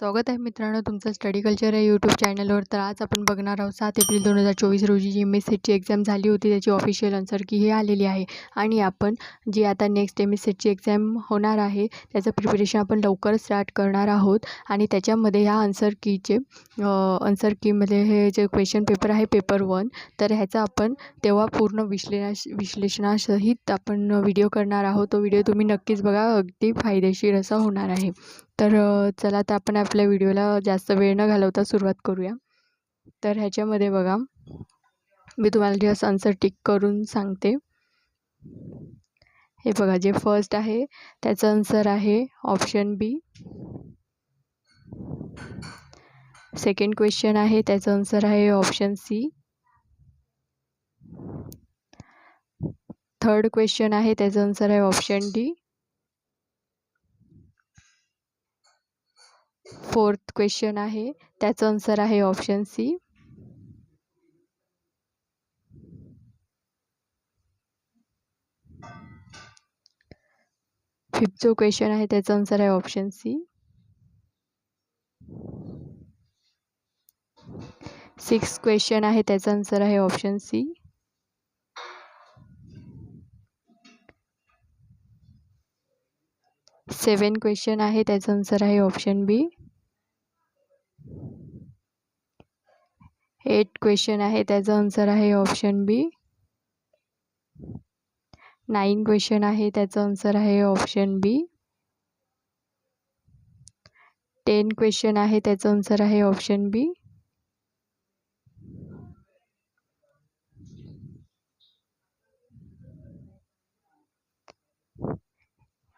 स्वागत आहे मित्रांनो तुमचं स्टडी कल्चर या यूट्यूब चॅनलवर तर आज आपण बघणार आहोत सात एप्रिल दोन हजार चोवीस रोजी जी एम एस सीटची एक्झाम झाली होती त्याची ऑफिशियल आन्सर की ही आलेली आहे. आणि आपण जी आता नेक्स्ट एम एस सीटची एक्झाम होणार आहे त्याचं प्रिपरेशन आपण लवकरच स्टार्ट करणार आहोत. आणि त्याच्यामध्ये ह्या आन्सर कीचे आन्सर कीमध्ये हे जे क्वेश्चन पेपर आहे पेपर वन तर ह्याचा आपण तेव्हा पूर्ण विश्लेष विश्लेषणासहित आपण व्हिडिओ करणार आहोत. तो व्हिडिओ तुम्ही नक्कीच बघा अगदी फायदेशीर असा होणार आहे. तर चला तर आपण आपल्या व्हिडिओला जास्त वेळ न घालवता सुरुवात करूया. तर ह्याच्यामध्ये बघा मी तुम्हाला जस्ट आन्सर टिक करून सांगते. हे बघा जे फर्स्ट आहे त्याचं आन्सर आहे ऑप्शन बी सेकंड क्वेश्चन आहे त्याचं आन्सर आहे ऑप्शन सी थर्ड क्वेश्चन आहे त्याचं आन्सर आहे ऑप्शन डी फोर्थ क्वेश्चन आहे. त्याचं आन्सर आहे ऑप्शन सी फिफ्थ जो क्वेश्चन आहे त्याचं आन्सर आहे ऑप्शन सी सिक्स क्वेश्चन आहे त्याचं आन्सर आहे ऑप्शन सी सेवन क्वेश्चन आहे त्याचं आन्सर आहे ऑप्शन बी एट क्वेश्चन आहे त्याचं आन्सर आहे ऑप्शन बी नाईन क्वेश्चन आहे त्याचं आन्सर आहे ऑप्शन बी टेन क्वेश्चन आहे त्याचं आन्सर आहे ऑप्शन बी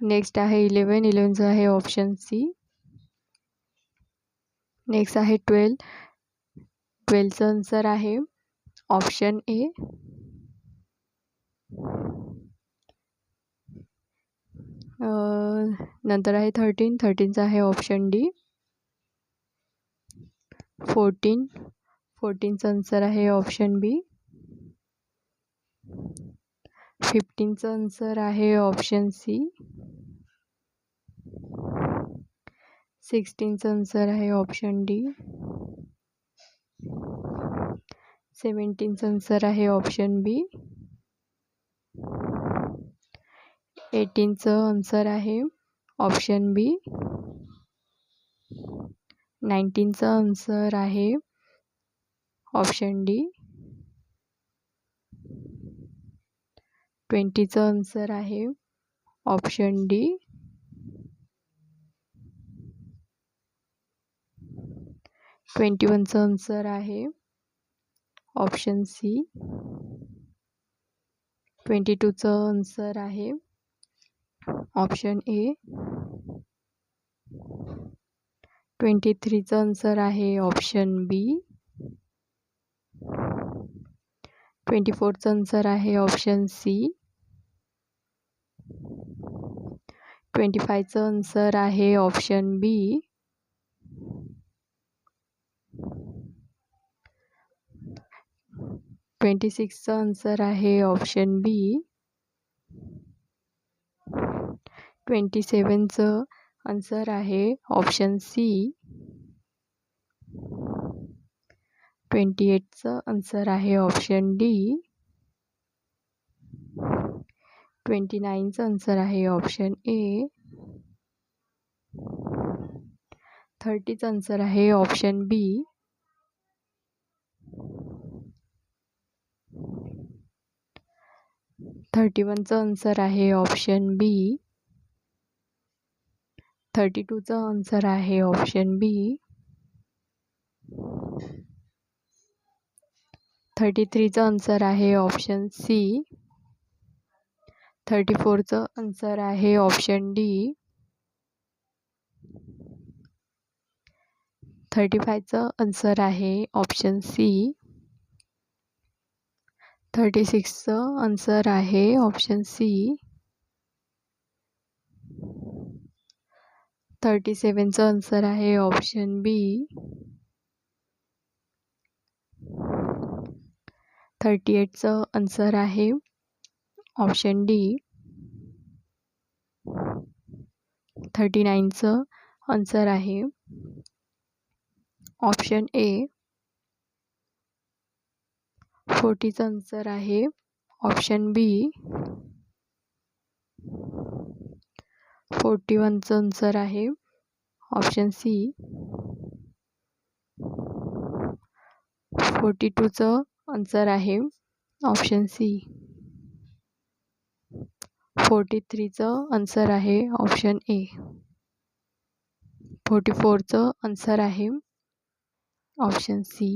नेक्स्ट आहे इलेवन इलेवनचं आहे ऑप्शन सी नेक्स्ट आहे ट्वेल्व ट्वेल्थचं आन्सर आहे. ऑप्शन ए नंतर आहे थर्टीन थर्टीनचं आहे ऑप्शन डी फोर्टीन फोर्टीनचं आन्सर आहे ऑप्शन बी फिफ्टीनचं आन्सर आहे ऑप्शन सी सिक्स्टीनचं आन्सर आहे ऑप्शन डी सेवन्टीनचं आन्सर आहे ऑप्शन बी एटीनचं आन्सर आहे ऑप्शन बी नाईन्टीनचं आन्सर आहे ऑप्शन डी ट्वेंटीचं आन्सर आहे ऑप्शन डी ट्वेंटी वनचं आन्सर आहे ऑप्शन सी. ट्वेंटी टूचं आन्सर आहे. Option A. ट्वेंटी थ्रीचं आन्सर आहे. Option B. ट्वेंटी फोरचं आन्सर आहे. Option C. ट्वेंटी फायचं आन्सर आहे. Option B. ट्वेंटी सिक्सचं आन्सर आहे ऑप्शन बी ट्वेंटी सेवनचं आन्सर आहे ऑप्शन सी ट्वेंटी एटचं आन्सर आहे ऑप्शन डी ट्वेंटी नाईनचं आन्सर आहे ऑप्शन ए थर्टीचं आन्सर आहे ऑप्शन बी थर्टी वनचं आन्सर आहे ऑप्शन बी थर्टी टूचं आन्सर आहे ऑप्शन बी थर्टी थ्रीचं आन्सर आहे ऑप्शन सी थर्टी फोरचं आन्सर आहे ऑप्शन डी थर्टी फायचं आन्सर आहे ऑप्शन सी थर्टी सिक्सचं आन्सर आहे ऑप्शन सी थर्टी सेवनचं आन्सर आहे ऑप्शन बी थर्टी एटचं आन्सर आहे ऑप्शन डी थर्टी नाईनचं आन्सर आहे ऑप्शन ए फोर्टीचं आन्सर आहे. ऑप्शन बी फोर्टी वनचं आन्सर आहे. ऑप्शन सी फोर्टी टूचं आन्सर आहे. ऑप्शन सी फोर्टी थ्रीचं आन्सर आहे. ऑप्शन ए फोर्टी फोरचं आन्सर आहे. ऑप्शन सी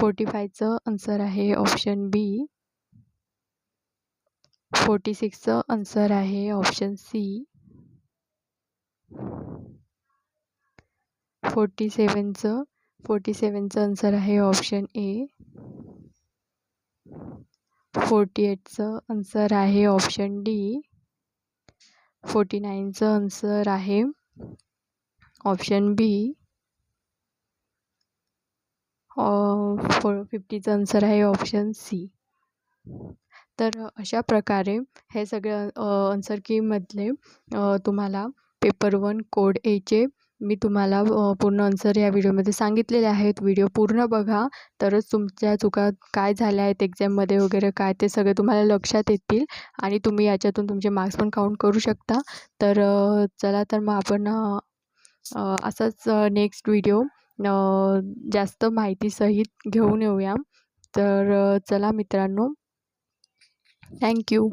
फोर्टी फायचं आन्सर आहे ऑप्शन बी फोर्टी सिक्सचं आन्सर आहे ऑप्शन सी फोर्टी सेवनचं फोर्टी सेवनचं आन्सर आहे ऑप्शन ए फोर्टी एटचं आन्सर आहे ऑप्शन डी फोर्टी नाईनचं आन्सर आहे ऑप्शन बी फोर फिफ्टीचं आन्सर आहे ऑप्शन सी तर अशा प्रकारे हे सगळं आन्सर कीमधले तुम्हाला पेपर वन कोड एचे मी तुम्हाला पूर्ण आन्सर या व्हिडिओमध्ये सांगितलेले आहेत. व्हिडिओ पूर्ण बघा. तरच तुमच्या चुका काय झाल्या आहेत एक्झाममध्ये वगैरे काय ते सगळे तुम्हाला लक्षात येतील आणि तुम्ही याच्यातून तुमचे मार्क्स पण काउंट करू शकता. तर चला तर मग आपण असाच नेक्स्ट व्हिडिओ जास्त माहितीसहित घेऊन येऊया. तर चला मित्रांनो. थँक्यू